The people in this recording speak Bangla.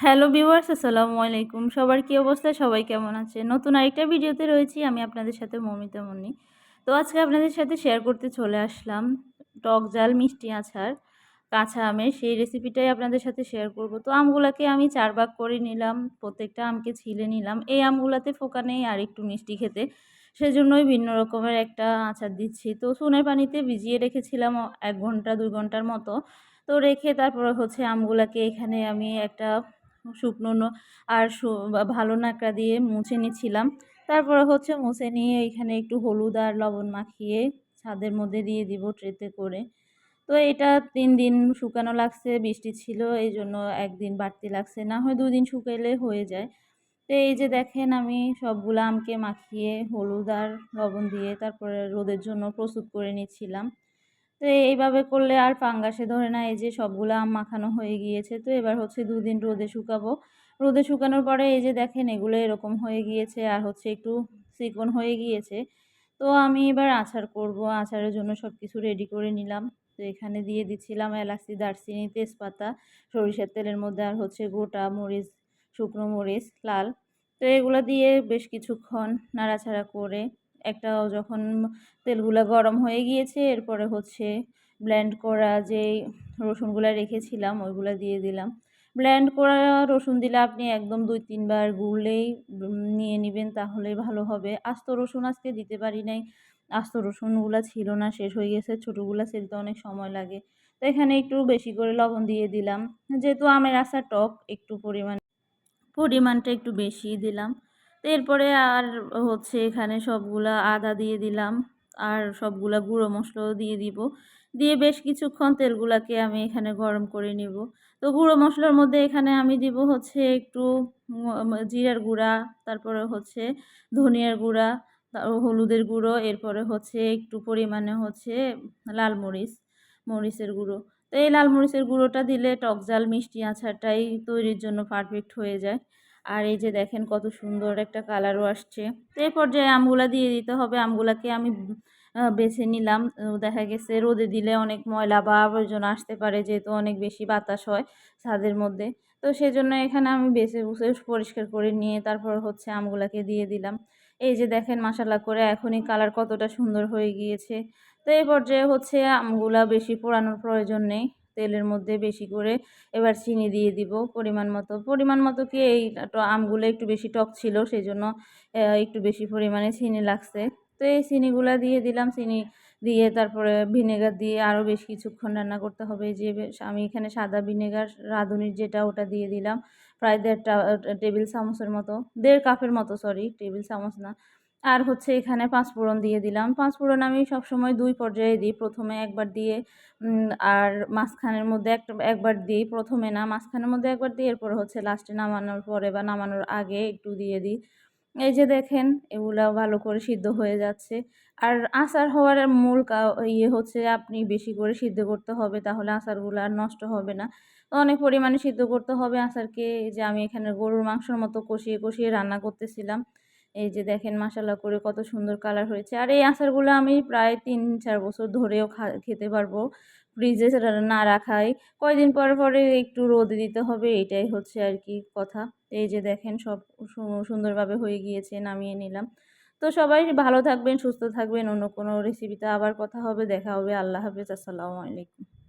হ্যালো ভিউয়ার্স, আসসালামু আলাইকুম। সবার কী অবস্থা? সবাই কেমন আছে নতুন আরেকটা ভিডিওতে রয়েছি আমি আপনাদের সাথে মমিতা মনি তো আজকে আপনাদের সাথে শেয়ার করতে চলে আসলাম টক জাল মিষ্টি আচার, কাঁচা আমের। সেই রেসিপিটাই আপনাদের সাথে শেয়ার করব। তো আমগুলাকে আমি চার ভাগ করে নিলাম, প্রত্যেকটা আমকে ছিলে নিলাম। এই আমগুলাতে ফোকা নেই আর একটু মিষ্টি খেতে। সেজন্যই ভিন্ন রকমের একটা আচার দিচ্ছি। তো সুনের পানিতে ভিজিয়ে রেখেছিলাম এক ঘণ্টা, দুই ঘণ্টার মতো। তো রেখে তারপরে হচ্ছে আমগুলাকে এখানে আমি একটা শুকনো আর ভালো নাকড়া দিয়ে মুছে নিচ্ছিলাম। তারপরে হচ্ছে মুছে নিয়ে এখানে একটু হলুদ আর লবণ মাখিয়ে ছাদের মধ্যে দিয়ে দিব ট্রেতে করে। তো এটা তিন দিন শুকানো লাগছে, বৃষ্টি ছিল এই জন্য একদিন বাড়তি লাগছে। না হয় দুদিন শুকাইলে হয়ে যায়। তো এই যে দেখেন আমি সবগুলো আমকে মাখিয়ে হলুদ আর লবণ দিয়ে তারপরে রোদের জন্য প্রস্তুত করে নিচ্ছিলাম। তো এইভাবে করলে আর ফাঙ্গাসে ধরে না, এই যে সবগুলো আম মাখানো হয়ে গিয়েছে। তো এবার হচ্ছে দুদিন রোদে শুকাবো। রোদে শুকানোর পরে এই যে দেখেন এগুলো এরকম হয়ে গিয়েছে আর হচ্ছে একটু চিকন হয়ে গিয়েছে। তো আমি এবার আচার করব। আচারের জন্য সব কিছু রেডি করে নিলাম। তো এখানে দিয়ে দিচ্ছিলাম এলাচি, দারচিনি, তেজপাতা, সরিষার তেলের মধ্যে আর হচ্ছে গোটা মরিচ, শুকনো মরিচ, লাল। তো এগুলো দিয়ে বেশ কিছুক্ষণ নাড়াচাড়া করে একটা যখন তেলগুলো গরম হয়ে গিয়েছে, এরপরে হচ্ছে ব্ল্যান্ড করা যেই রসুনগুলো রেখেছিলাম, ওইগুলো দিয়ে দিলাম। ব্ল্যান্ড করা রসুন দিলে আপনি একদম দুই, তিনবার গুড়লেই নিয়ে নেবেন, তাহলেই ভালো হবে। আস্ত রসুন আজকে দিতে পারি নাই। আস্ত রসুনগুলো ছিল না, শেষ হয়ে গেছে, ছোটোগুলো সেলতে অনেক সময় লাগে। তো এখানে একটু বেশি করে লবণ দিয়ে দিলাম। যেহেতু আমের আচার টক, একটু পরিমাণ, পরিমাণটা একটু বেশি দিলাম। এরপরে আর হচ্ছে এখানে সবগুলা আদা দিয়ে দিলাম, আর সবগুলা গুঁড়ো মশলাও দিয়ে দিব। দিয়ে বেশ কিছুক্ষণ তেলগুলাকে আমি এখানে গরম করে নিব। তো গুঁড়ো মশলার মধ্যে এখানে আমি দিব হচ্ছে একটু জিরার গুঁড়া, তারপরে হচ্ছে ধনিয়ার গুঁড়া হলুদের গুঁড়ো, এরপরে হচ্ছে একটু পরিমাণে হচ্ছে লাল মরিচ, মরিচের গুঁড়ো। তো এই লাল মরিচের গুঁড়োটা দিলে টক জাল মিষ্টি আচারটাই তৈরির জন্য পারফেক্ট হয়ে যায়। আর এই যে দেখেন কত সুন্দর একটা কালারও আসছে। তো এই পর্যায়ে আমগুলা দিয়ে দিতে হবে। আমগুলাকে আমি বেছে নিলাম। দেখা গেছে রোদে দিলে অনেক ময়লা বা আবর্জনা আসতে পারে, যেহেতু অনেক বেশি বাতাস হয় ছাদের মধ্যে। তো সেজন্য এখানে আমি বেছে বুসে পরিষ্কার করে নিয়ে তারপর হচ্ছে আমগুলাকে দিয়ে দিলাম। এই যে দেখেন মশালা করে এখনই কালার কতটা সুন্দর হয়ে গিয়েছে। তো এই পর্যায়ে হচ্ছে আমগুলা বেশি পোড়ানোর প্রয়োজন নেই। তেলের মধ্যে বেশি করে এবার চিনি দিয়ে দিব পরিমাণ মতো। পরিমাণ মতো কি এই আমগুলো একটু বেশি টক ছিল সেই জন্য একটু বেশি পরিমাণে চিনি লাগছে। তো এই চিনিগুলো দিয়ে দিলাম। চিনি দিয়ে তারপরে ভিনেগার দিয়ে আরও বেশ কিছুক্ষণ রান্না করতে হবে। যে আমি এখানে সাদা ভিনেগার, রাঁধুনির যেটা ওটা দিয়ে দিলাম। প্রায় দেড়টা টেবিল চামচের মতো, দেড় কাপের মতো, সরি, টেবিল চামচ না। আর হচ্ছে এখানে পাঁচফোড়ন দিয়ে দিলাম। পাঁচফোড়ন আমি সবসময় দুই পর্যায়ে দিই। প্রথমে একবার দিয়ে আর মাঝখানের মধ্যে একটা একবার দিই। প্রথমে না, মাঝখানের মধ্যে একবার দিই এরপর হচ্ছে লাস্টে নামানোর পরে বা নামানোর আগে একটু দিয়ে দিই। এই যে দেখেন, এগুলো ভালো করে সিদ্ধ হয়ে যাচ্ছে। আর আচার হওয়ার মূল ইয়ে হচ্ছে আপনি বেশি করে সিদ্ধ করতে হবে, তাহলে আচারগুলো আর নষ্ট হবে না। অনেক পরিমাণে সিদ্ধ করতে হবে আচারকে। যে আমি এখানে গরুর মাংসর মতো কষিয়ে কষিয়ে রান্না করতেছিলাম। এই যে দেখেন মশালা করে কত সুন্দর কালার হয়েছে। আর এই আচারগুলো আমি প্রায় তিন চার বছর ধরেও খেতে পারব। ফ্রিজে না রাখাই। কয়দিন পর পরে একটু রোদে দিতে হবে, এটাই হচ্ছে আর কি কথা। এই যে দেখেন সব সুন্দরভাবে হয়ে গিয়েছে, নামিয়ে নিলাম। তো সবাই ভালো থাকবেন, সুস্থ থাকবেন। অন্য কোনো রেসিপিতে আবার কথা হবে। দেখা হবে। আল্লাহ হাফেজ। আসসালামু আলাইকুম।